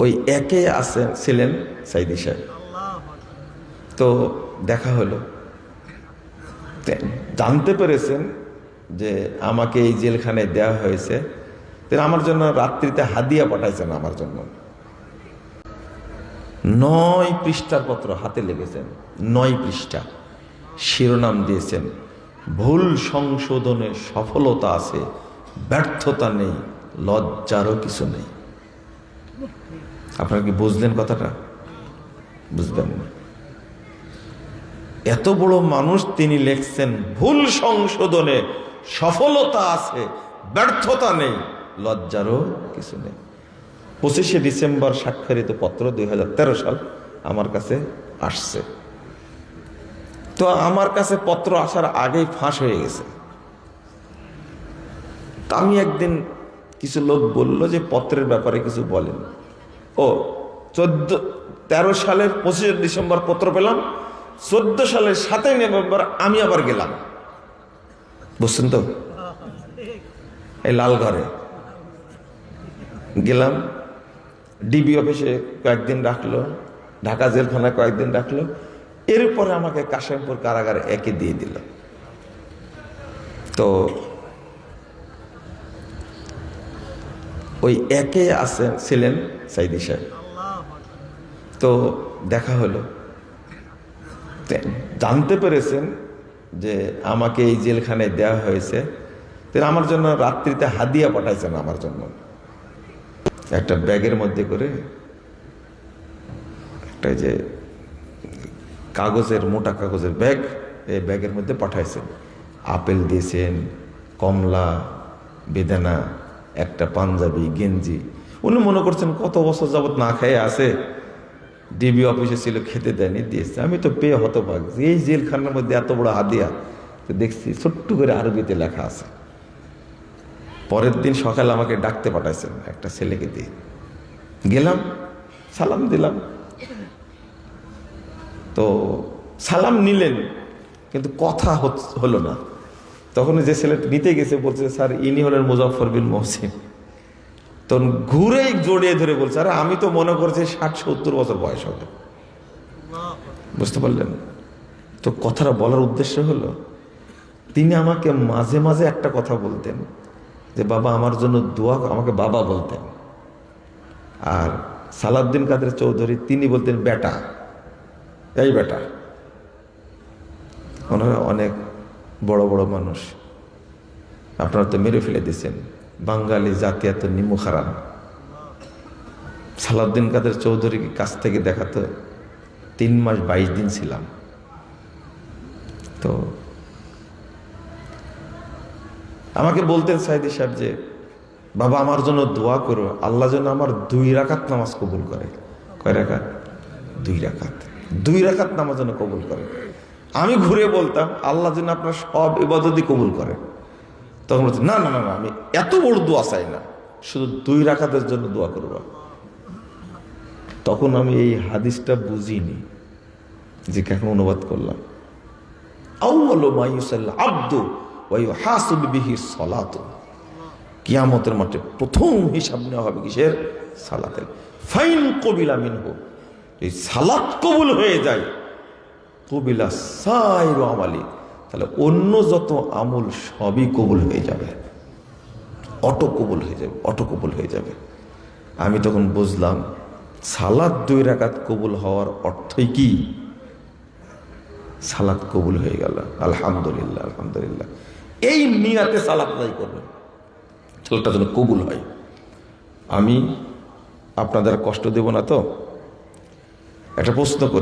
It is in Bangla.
ওই একে আসেন ছিলেন সাইদি সাহেব। তো দেখা হলো। জানতে পেরেছেন যে আমাকে এই জেলখানায় দেওয়া হয়েছে। তিনি আমার জন্য রাত্রিতে হাদিয়া পাঠাইছেন আমার জন্য। নয় পৃষ্ঠার পত্র হাতে লেগেছেন। নয় পৃষ্ঠা শিরোনাম দিয়েছেন। ভুল সংশোধনে সফলতা আছে, ব্যর্থতা নেই, লজ্জারও কিছু নেই। আপনারা কি বুঝলেন কথাটা? বুঝবেন না। এত বড় মানুষ তিনি লেখছেন, ভুল সংশোধনে সফলতা আছে, ব্যর্থতা নেই। লজ্জারও কিছু নেই। পঁচিশে ডিসেম্বর স্বাক্ষরিত পত্র দুই হাজার তেরো সাল আমার কাছে আসছে। তো আমার কাছে পত্র আসার আগেই ফাঁস হয়ে গেছে। আমি একদিন কিছু লোক বলল যে পত্রের ব্যাপারে কিছু বলেন। ও, চোদ্দ, তেরো সালের পঁচিশে ডিসেম্বর পত্র পেলাম, চোদ্দ সালের সাতই নভেম্বর আমি আবার গেলাম। বুঝছেন তো? এই লাল ঘরে। গেলাম ডিবি অফিসে কয়েকদিন রাখল, ঢাকা জেলখানায় কয়েকদিন রাখল, এরপরে আমাকে কাশিমপুর কারাগারে একে দিয়ে দিল। তো ওই একে আসেন ছিলেন সাইদি সাহেব। তো দেখা হলো। জানতে পেরেছেন যে আমাকে এই জেলখানায় দেওয়া হয়েছে। তিনি আমার জন্য রাত্রিতে হাদিয়া পাঠাইছেন আমার জন্য। একটা ব্যাগের মধ্যে করে একটা যে কাগজের, মোটা কাগজের ব্যাগ এই ব্যাগের মধ্যে পাঠাইছেন। আপেল দিয়েছেন, কমলা, বেদানা একটা পাঞ্জাবি, গেঞ্জি। উনি মনে করছেন কত বছর যাবত না খেয়ে আছে। ডিবি অফিসে ছিল, খেতে দেয়নি, দিয়েছে। আমি তো পেয়ে হতভাগ। এই জেলখানার মধ্যে এত বড় হাদিয়া, তো দেখছি ছোট্ট করে আরবিতে লেখা আছে। পরের দিন সকালে আমাকে ডাকতে পাঠাইছেন একটা ছেলেকে দিয়ে। গেলাম, সালাম দিলাম। তো সালাম নিলেন, কিন্তু কথা হলো না। তখন যে ছেলে নিতে গেছে, বলছে, স্যার, ইনি হলেন মুজফর বিন মহসিন। তখন ঘুরে জড়িয়ে ধরে বলছে, আরে, আমি তো মনে করছি ষাট, সত্তর বছর বয়স হবে। বুঝতে পারলেন? তো কথাটা বলার উদ্দেশ্য হলো, তিনি আমাকে মাঝে মাঝে একটা কথা বলতেন, যে, বাবা, আমার জন্য দোয়া আমাকে বাবা বলতেন। আর সালাউদ্দিন কাদের চৌধুরী, তিনি বলতেন, বেটা। এই বেটা। ওনারা অনেক বড় বড় মানুষ। আপনারা তো মেরে ফেলে দিয়েছেন। বাঙালি জাতি এত নিমু খারাপ। সালাউদ্দিন কাদের চৌধুরীকে কাছ থেকে দেখাতো তিন মাস বাইশ দিন ছিলাম। তো আমাকে বলতেন সাইদি সাহেব যে, বাবা, আমার জন্য দোয়া করো। আল্লাহ যেন আমার দুই রাকাত নামাজ কবুল করে। কয় রাকাত? দুই রাকাত। দুই রাকাত নামাজ যেন কবুল করে। আমি ঘুরে বলতাম, আল্লাহ যেন আপনার সব ইবাদতই কবুল করে। তখন বলছে, না না না না, আমি এত বড় দোয়া চাই না, শুধু দুই রাকাতের জন্য দোয়া করব। তখন আমি এই হাদিসটা বুঝিনি, যে কেন অনুবাদ করলাম। আব্দু ওয়াই হাসুব বিহি সলাত। কিয়ামতের মাঠে প্রথম হিসাব নেওয়া হবে কিসের? সালাতের। ফাইন কবিলা মিনহু, এই সালাত কবুল হয়ে যায়। কবিলা সাইরু আমালি। তাহলে অন্য যত আমল সবই কবুল হয়ে যাবে। অটো কবুল হয়ে যাবে, অটো কবুল হয়ে যাবে। আমি তখন বুঝলাম, সালাদ দুই রাকাত কবুল হওয়ার অর্থই কি? সালাদ কবুল হয়ে গেল। আলহামদুলিল্লাহ আলহামদুলিল্লাহ। এই নিয়াতে সালাদ আদায় করবেন ছেলেটা যেন কবুল হয়। আমি আপনাদের কষ্ট দেব না তো? একটা প্রশ্ন করি।